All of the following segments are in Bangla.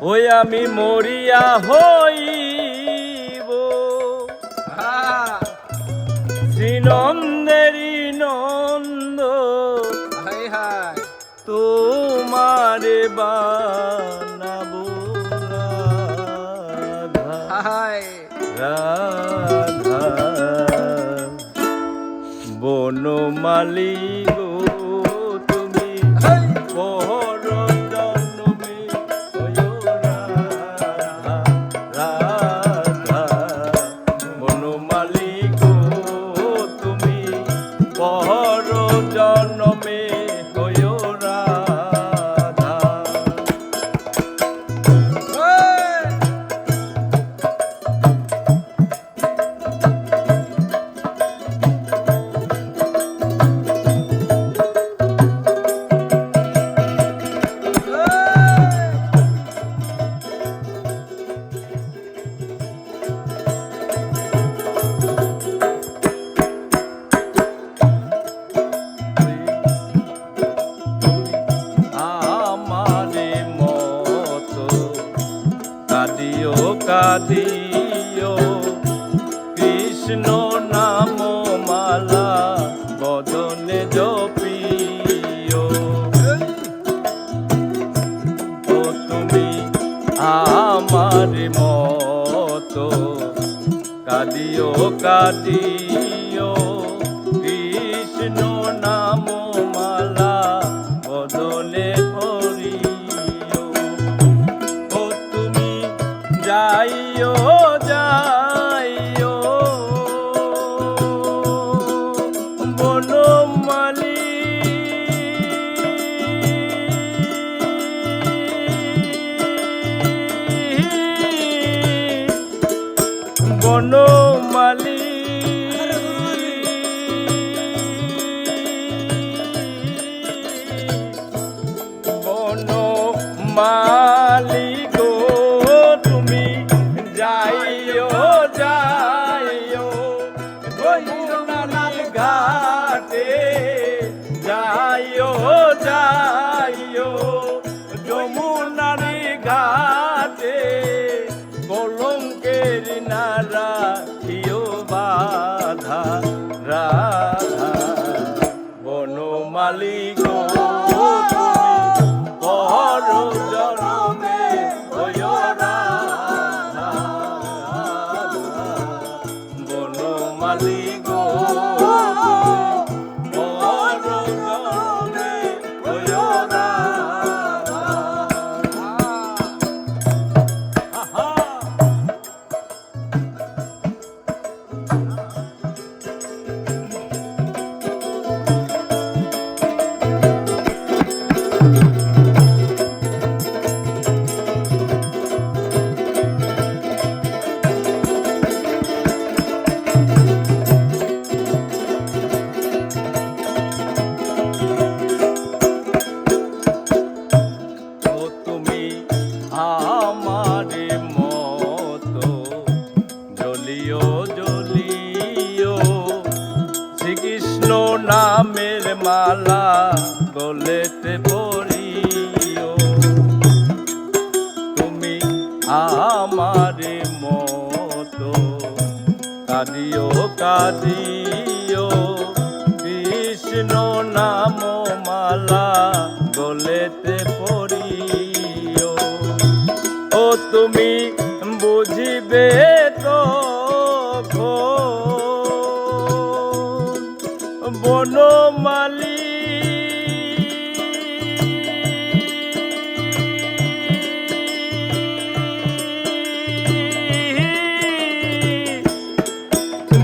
ওই আমি মরিয়া হইব। শ্রীনন্দেরই নন্দ। তোমারে বানাবো রাধা। বনমালী গো তুমি কাদিও কাদিও। কৃষ্ণ নাম মালা বদনে জপিও। ও তুমি আমার মতো কাদিও কাদিও। বনমালী। বনমালী। বনমালী। পর জ্বলিও জ্বলিও। শ্রীকৃষ্ণ নামের মালা গলেতে পড়িও তুমি আমার মতো কাঁদিও কাঁদিও। কৃষ্ণ নাম মালা গলেতে পড়িও ও তুমি বুঝিবে তো বনমালী।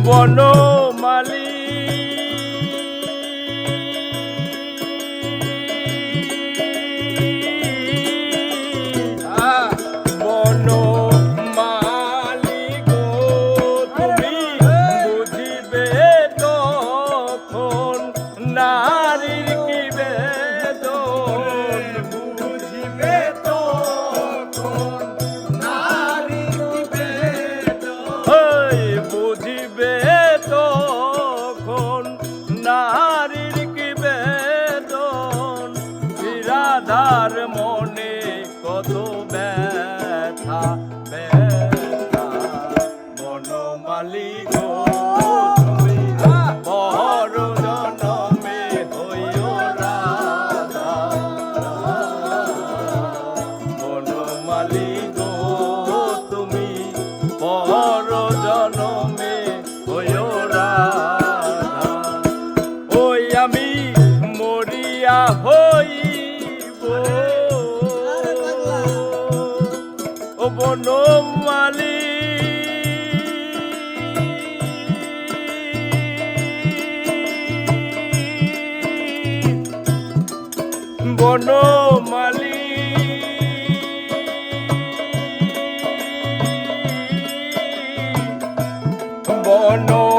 বনমালী। বনমালী তুমি বড় জনমে হইও ওই আমি মরিয়া হইব। ও বনমালী। বনমালী no